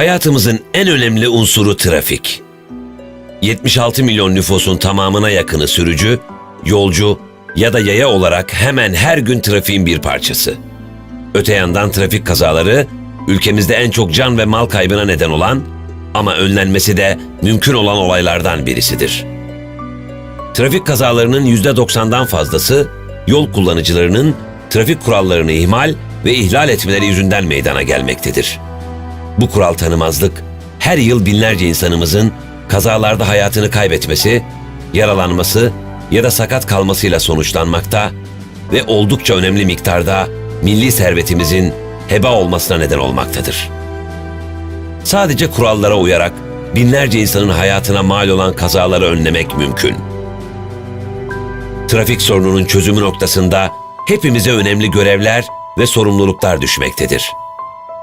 Hayatımızın en önemli unsuru trafik. 76 milyon nüfusun tamamına yakını sürücü, yolcu ya da yaya olarak hemen her gün trafiğin bir parçası. Öte yandan trafik kazaları ülkemizde en çok can ve mal kaybına neden olan ama önlenmesi de mümkün olan olaylardan birisidir. Trafik kazalarının %90'dan fazlası yol kullanıcılarının trafik kurallarını ihmal ve ihlal etmeleri yüzünden meydana gelmektedir. Bu kural tanımazlık her yıl binlerce insanımızın kazalarda hayatını kaybetmesi, yaralanması ya da sakat kalmasıyla sonuçlanmakta ve oldukça önemli miktarda milli servetimizin heba olmasına neden olmaktadır. Sadece kurallara uyarak binlerce insanın hayatına mal olan kazaları önlemek mümkün. Trafik sorununun çözümü noktasında hepimize önemli görevler ve sorumluluklar düşmektedir.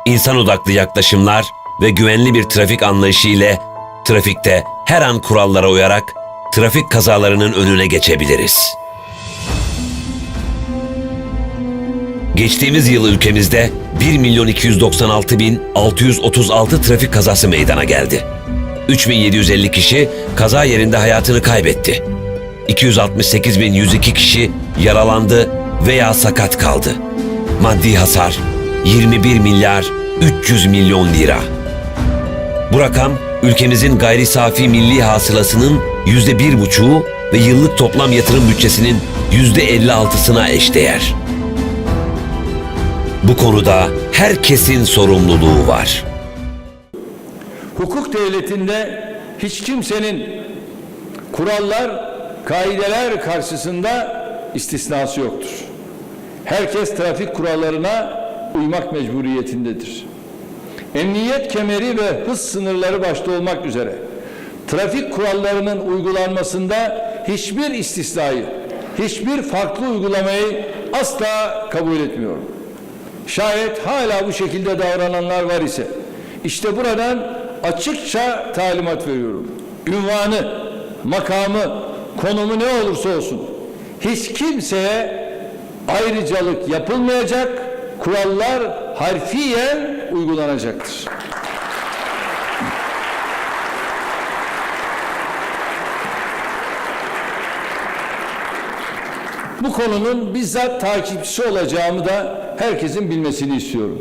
İnsan odaklı yaklaşımlar ve güvenli bir trafik anlayışı ile trafikte her an kurallara uyarak trafik kazalarının önüne geçebiliriz. Geçtiğimiz yıl ülkemizde 1 milyon 296 bin 636 trafik kazası meydana geldi. 3750 kişi kaza yerinde hayatını kaybetti. 268 bin 102 kişi yaralandı veya sakat kaldı. Maddi hasar 21 milyar 300 milyon lira. Bu rakam ülkemizin gayri safi milli hasılasının yüzde bir buçuğu ve yıllık toplam yatırım bütçesinin yüzde 56'sına eşdeğer. Bu konuda herkesin sorumluluğu var. Hukuk devletinde hiç kimsenin kurallar, kaideler karşısında istisnası yoktur. Herkes trafik kurallarına uymak mecburiyetindedir. Emniyet kemeri ve hız sınırları başta olmak üzere trafik kurallarının uygulanmasında hiçbir istisnayı, hiçbir farklı uygulamayı asla kabul etmiyorum. Şayet hala bu şekilde davrananlar var ise işte buradan açıkça talimat veriyorum. Ünvanı, makamı, konumu ne olursa olsun hiç kimseye ayrıcalık yapılmayacak, kurallar harfiyen uygulanacaktır. Bu konunun bizzat takipçisi olacağımı da herkesin bilmesini istiyorum.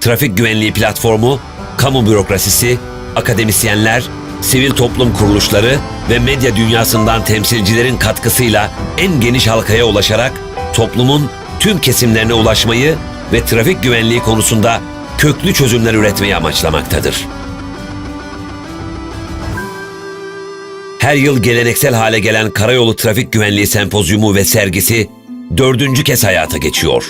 Trafik Güvenliği Platformu, kamu bürokrasisi, akademisyenler, sivil toplum kuruluşları ve medya dünyasından temsilcilerin katkısıyla en geniş halkaya ulaşarak toplumun tüm kesimlerine ulaşmayı ve trafik güvenliği konusunda köklü çözümler üretmeyi amaçlamaktadır. Her yıl geleneksel hale gelen Karayolu Trafik Güvenliği Sempozyumu ve sergisi dördüncü kez hayata geçiyor.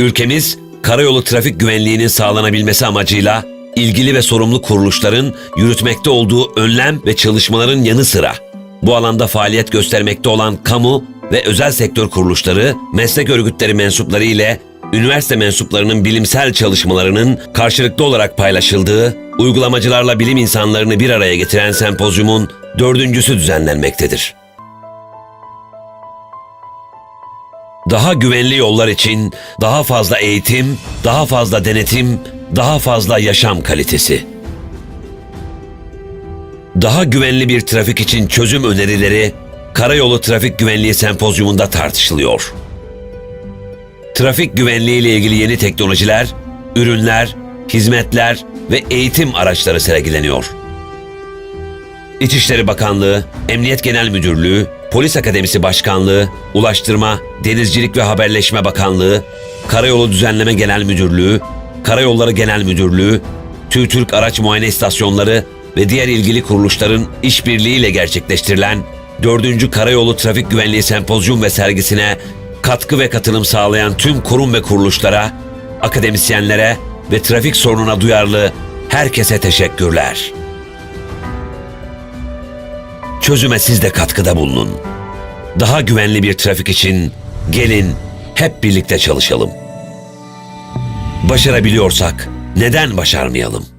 Ülkemiz, karayolu trafik güvenliğinin sağlanabilmesi amacıyla ilgili ve sorumlu kuruluşların yürütmekte olduğu önlem ve çalışmaların yanı sıra bu alanda faaliyet göstermekte olan kamu ve özel sektör kuruluşları, meslek örgütleri mensupları ile üniversite mensuplarının bilimsel çalışmalarının karşılıklı olarak paylaşıldığı, uygulamacılarla bilim insanlarını bir araya getiren sempozyumun dördüncüsü düzenlenmektedir. Daha güvenli yollar için daha fazla eğitim, daha fazla denetim, daha fazla yaşam kalitesi. Daha güvenli bir trafik için çözüm önerileri Karayolu Trafik Güvenliği Sempozyumunda tartışılıyor. Trafik güvenliği ile ilgili yeni teknolojiler, ürünler, hizmetler ve eğitim araçları sergileniyor. İçişleri Bakanlığı, Emniyet Genel Müdürlüğü, Polis Akademisi Başkanlığı, Ulaştırma, Denizcilik ve Haberleşme Bakanlığı, Karayolu Düzenleme Genel Müdürlüğü, Karayolları Genel Müdürlüğü, TÜRK Araç Muayene İstasyonları ve diğer ilgili kuruluşların işbirliğiyle gerçekleştirilen 4. Karayolu Trafik Güvenliği Sempozyum ve sergisine katkı ve katılım sağlayan tüm kurum ve kuruluşlara, akademisyenlere ve trafik sorununa duyarlı herkese teşekkürler. Çözüme siz de katkıda bulunun. Daha güvenli bir trafik için gelin hep birlikte çalışalım. Başarabiliyorsak neden başarmayalım?